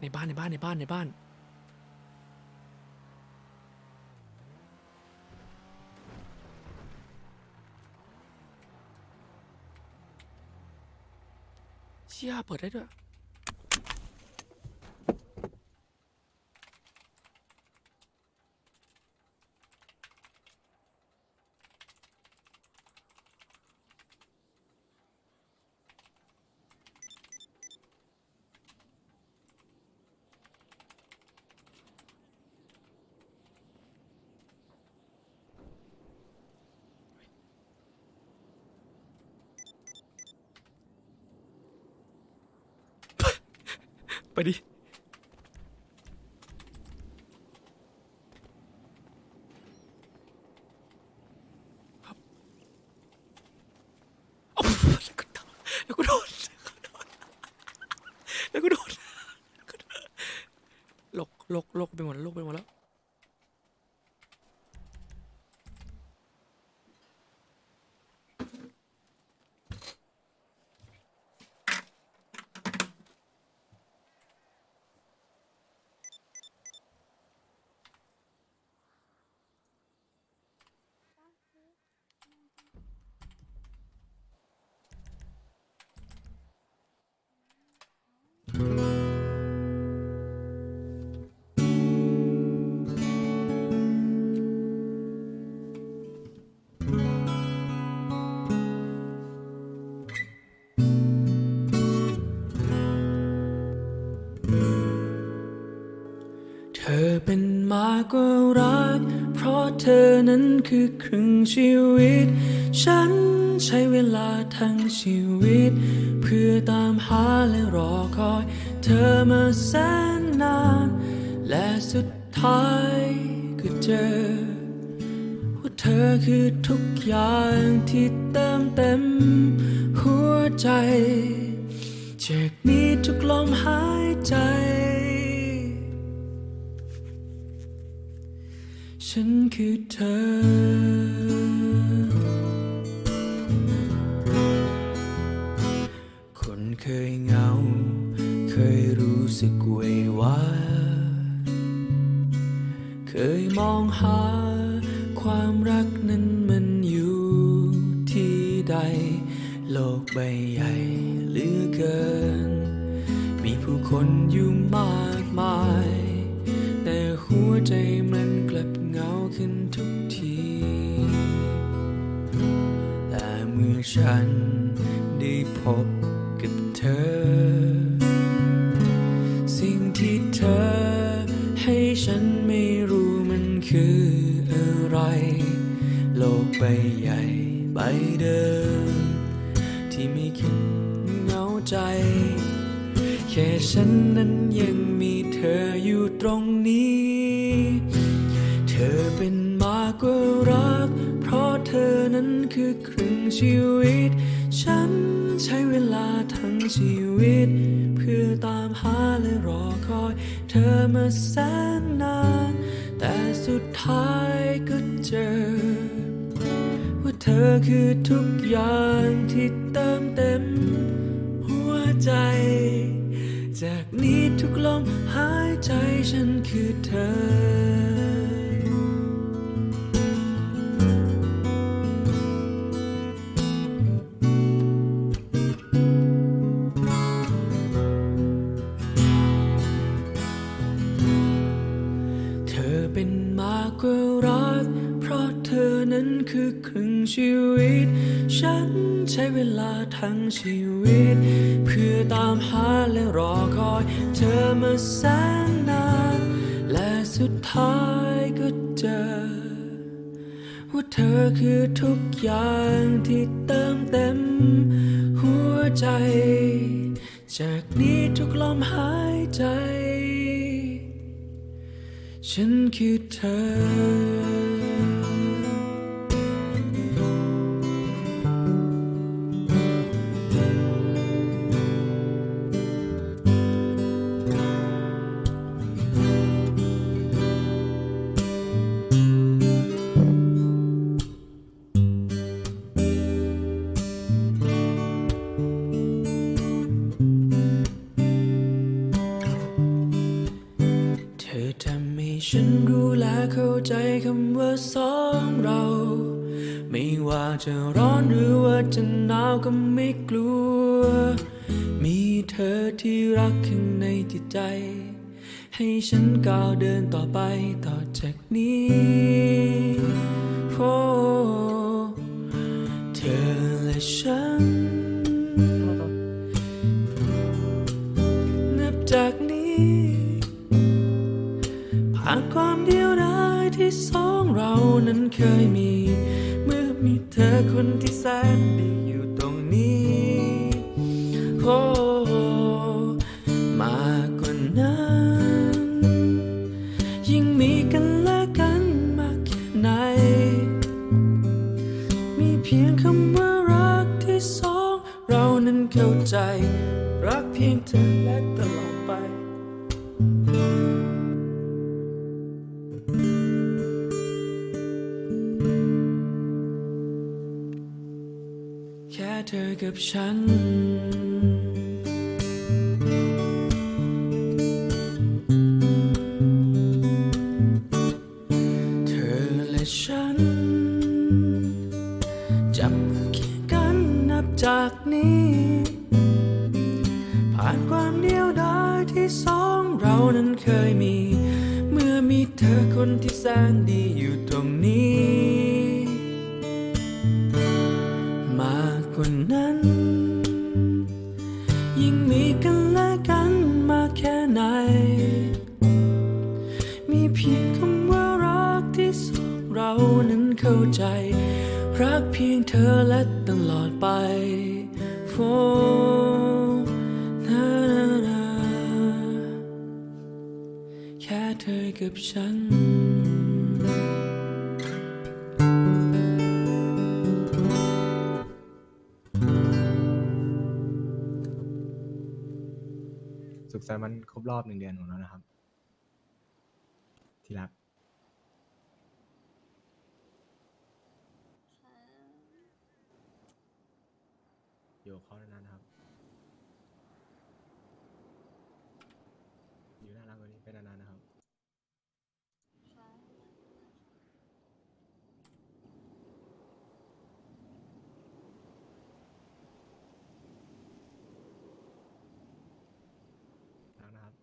ในบ้านในบ้านในบ้านในบ้าน เชี่ยเปิดได้ด้วย ไปดิครับเอาแล้วก็โดน แล้วก็โดน แล้วก็โดนลกลกลกไปหมดลกไปหมดแล้วากกว่ารัก เพราะเธอนั้นคือครึ่งชีวิต ฉันใช้เวลาทั้งชีวิต เพื่อตามหาและรอคอย เธอมาแสนนาน และสุดท้ายก็เจอ ว่าเธอคือทุกอย่างที่เติมเต็ม หัวใจจากนี้ทุกลมหายใจ ฉันคือเธอ คนเคยเหงา เคยรู้สึกเววาเคยมองหา ความรักนั้นมันอยู่ที่ใด โลกใบใหญ่เหลือเกิน มีผู้คนอยู่มากมาย แต่หัวใจ ฉันได้พบกับเธอ สิ่งที่เธอให้ฉันไม่รู้มันคืออะไร โลกใบใหญ่ใบเดิม ที่ไม่คิดเหงาใจ แค่ฉันนั้นยังมีเธออยู่ตรงนี้ นั้นคือครึ่งชีวิต ฉันใช้เวลาทั้งชีวิต เพื่อตามหาและรอคอย เธอมาแสนนาน แต่สุดท้ายก็เจอ ว่าเธอคือทุกอย่างที่เติมเต็ม หัวใจ จากนี้ทุกลมหายใจฉันคือเธอ อนั้นคือครึ่งชีวิต ฉันใช้เวลาทั้งชีวิต เพื่อตามหาและรอคอย เธอมาแสนนาน และสุดท้ายก็เจอ ว่าเธอคือทุกอย่างที่เติมเต็ม หัวใจ จากนี้ทุกลมหายใจ ฉันคือเธอ ใจคำว่าสองเรา ไม่ว่าจะร้อนหรือว่าจะหนาวก็ไม่กลัว มีเธอที่รักข้างในจิตใจ ให้ฉันก้าวเดินต่อไปต่อจากนี้โอ้เธอและฉัน นั้นเคยมี แค่เธอกับฉัน กกว่านั้น ยิ่งมีกันและกันมากแค่ไหน มีเพียงคำว่ารักที่สองเรานั้นเข้าใจ รักเพียงเธอและตลอดไปโฟนานานาแค่เธอกับฉัน สุขสันต์วันครบรอบหนึ่งเดือนของเรานะครับ ที่รักอยู่กับเขานานๆนะครับ อยู่น่ารักกว่านี้ไปนานๆนะครับ รักนะครับ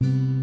ฮู้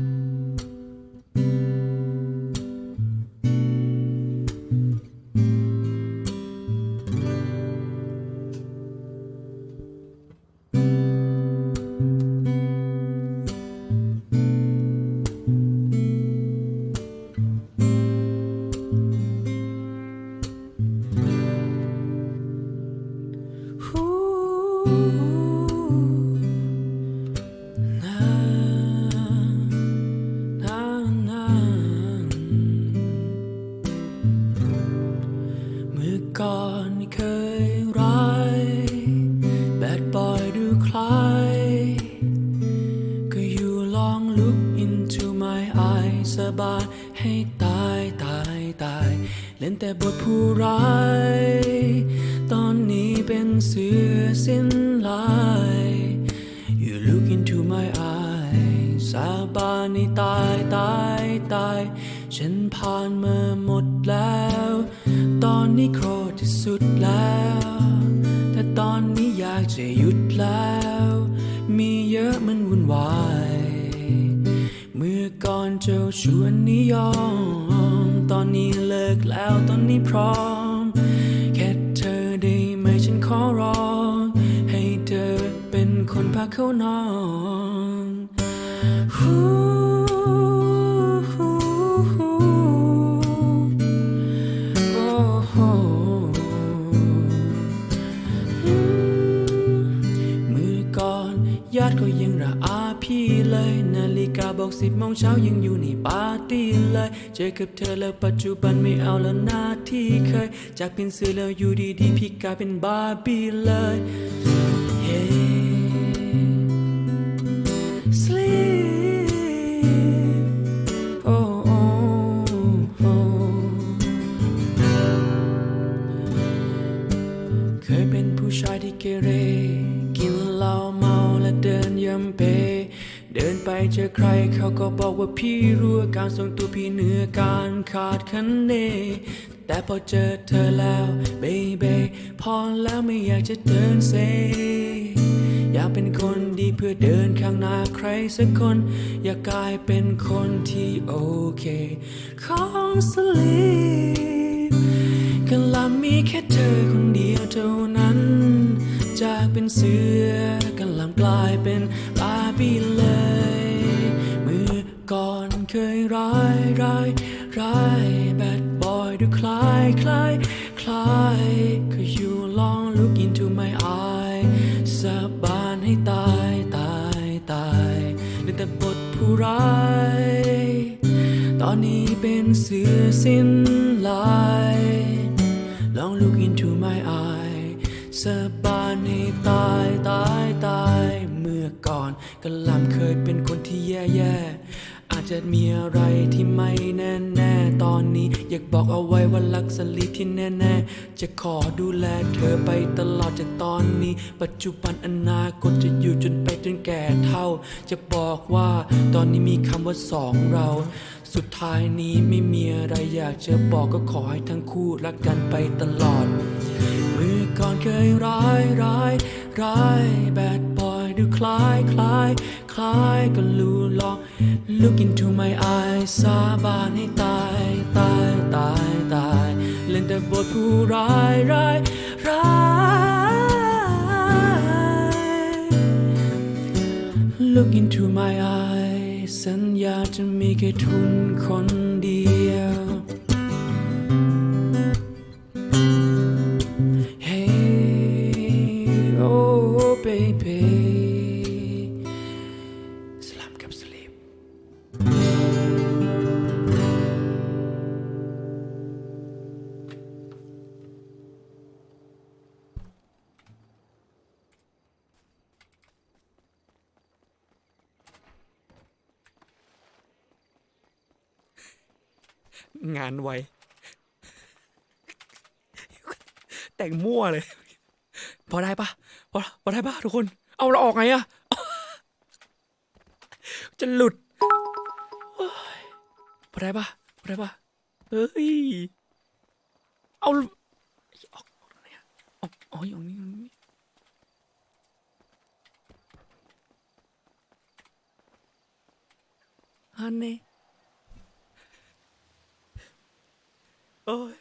อนนี้อยากจะหยุดแล้ว มีเยอะมันวุ่นวาย เมื่อก่อนเจ้าชวนนิยมตอนนี้เลิกแล้วตอนนี้พร้อม แค่เธอได้ไหมฉันขอร้อง ให้เธอเป็นคนพาเขานอน ญาติก็ยังระอาพี่เลย นาฬิกาบอกสิบโมงเช้ายังอยู่ในปาร์ตี้เลย เจอกับเธอแล้วปัจจุบันไม่เอาแล้วหน้าที่เคย จากเป็นเสือแล้วอยู่ดีๆพี่กลายเป็นบาร์บี้เลย Hey ไปเจอใครเขาก็บอกว่าพี่รู้อาการทรงตัวพี่เหนือการขาดคะเน แต่พอเจอเธอแล้ว baby พอแล้วไม่อยากจะเดินเซ อยากเป็นคนดีเพื่อเดินข้างหน้าใครสักคน อยากกลายเป็นคนที่โอเค ของสลีปกันลามีแค่เธอคนเดียวเท่านั้น จากเป็นเสือกันลำกลายเป็นบาร์บี้เล ร้ายร้ายแบดบอยดูคล้ายคล้ายคล้ายก็อยู่ลอง look into my eye สาบานให้ตายตายตายเล่นแต่บทผู้ร้าย ตอนนี้เป็นเสือสิ้นลายลอง look into my eye สาบานให้ตายตายตาย เมื่อก่อนก็ลำเคยเป็นคนที่แย่ๆ อาจจะมีอะไรที่ไม่แน่แน่ตอนนี้ อยากบอกเอาไว้ว่ารักสลีที่แน่แน่ๆ จะขอดูแลเธอไปตลอดจากตอนนี้ ปัจจุบันอนาคตจะอยู่จนไปจนแก่เท่า จะบอกว่าตอนนี้มีคำว่าสองเรา สุดท้ายนี้ไม่มีอะไรอยากจะบอกก็ขอให้ทั้งคู่รักกันไปตลอด เมื่อก่อนเคยร้ายร้ายร้ายแบบ ดูคล้ายคล้ายคล้ายก็รู้ลอง look into my eyes สาบานให้ตายตายตายตายเล่นแต่บทผู้ร้ายร้ายร้าย Look into my eyes สัญญาจะมีแค่ทุนคน สลับกับสลีปงานไว แต่งมั่วเลย พอได้ปะพอพอได้ปะทุกคน เอาเราออกไงอะ จะหลุดอ้ยพอได้ปะพอได้ปะเฮ้ย เอาออกออกตรงไหนอะออกอ๋ออยู่ตรงนี้ตรงนี้ฮันเน่โอ้ย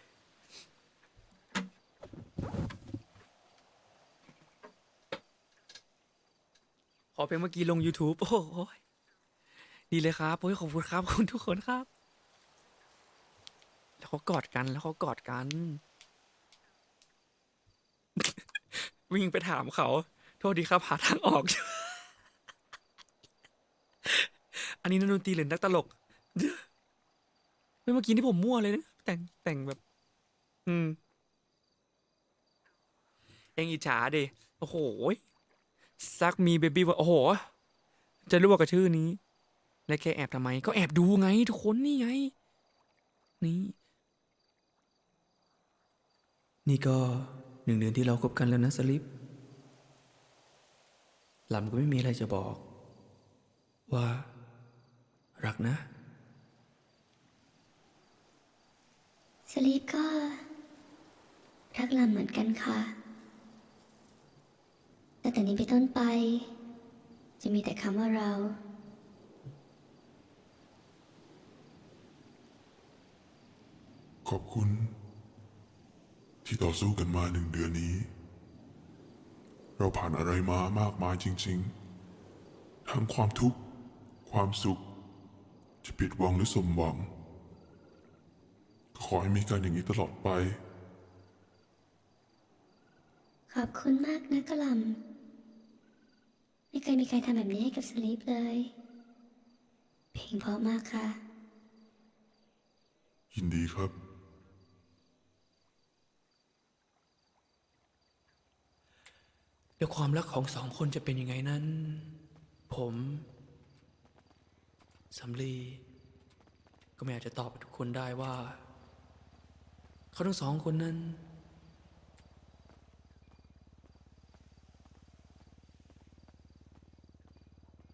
ขอเพลงเมื่อกี้ลง YouTube โอ้โห ดีเลยครับโอ้ยขอบคุณครับขอบคุณทุกคนครับ แล้วเขากอดกันแล้วเขากอดกัน วิ่งไปถามเขา โทษดีครับหาทางออก อันนี้นักดนตรีหรือนักตลกเฮ้ยเมื่อกี้นี่ผมมั่วเลยนะแต่งแต่งแบบ อืมเองอิจฉาดิ โอ้โหซักมีเบบี้ว่าโอ้โห จะรู้ว่ากับชื่อนี้ และแกแอบทำไม ก็แอบดูไง ทุกคนนี่ไง นี่ นี่ก็หนึ่งเดือนที่เราคบกันแล้วนะสลิปลำก็ไม่มีอะไรจะบอก ว่า รักนะ สลีปก็ รักลำเหมือนกันค่ะแต่แต่นี้ไปต้นไป จะมีแต่คำว่าเรา ขอบคุณ ที่ต่อสู้กันมาหนึ่งเดือนนี้ เราผ่านอะไรมามากมายจริง ๆ ทั้งความทุกข์ ความสุข จะผิดหวังหรือสมหวัง ขอให้มีการอย่างนี้ตลอดไป ขอบคุณมากนะกะหลำไม่เคยมีใครทำแบบนี้ให้กับสลีปเลย เพลงเพราะมากค่ะ ยินดีครับ แล้วความรักของสองคนจะเป็นยังไงนั้น ผมสำลีก็ไม่อาจจะตอบทุกคนได้ว่า เขาทั้งสองคนนั้น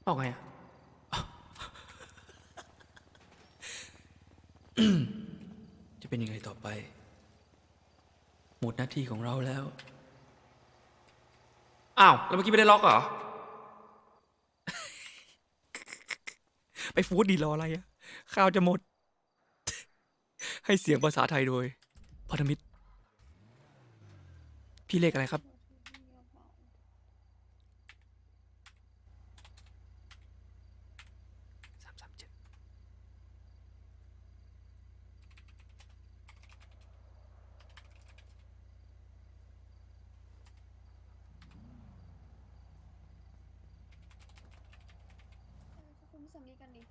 ออกไงอะจะเป็นยังไงต่อไป หมดหน้าที่ของเราแล้ว อ้าวแล้วเมื่อกี้ไม่ได้ล็อกเหรอ ไปฟูดดีรออะไรอะข้าวจะหมด ให้เสียงภาษาไทยโดยพันธมิตร พี่เลขอะไรครับ สามสามเจ็ด ขอบคุณพี่ สำลีกันดิ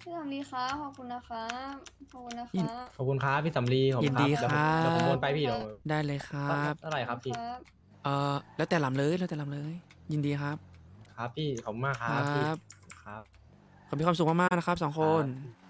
พี่สำลีคะขอบคุณนะคะขอบคุณนะคะ ขอบคุณครับพี่สำลีผมยินดีครับครับเดี๋ยวผมโอนไปพี่เดี๋ยวได้เลยครับเท่าไหร่ครับพี่ครับเออแล้วแต่ลำเลยแล้วแต่ลำเลย ยินดีครับ ครับพี่ขอบคุณมากคครัรับพี่บครับ ขอมีความสุขมากๆนะครับสองคนครับ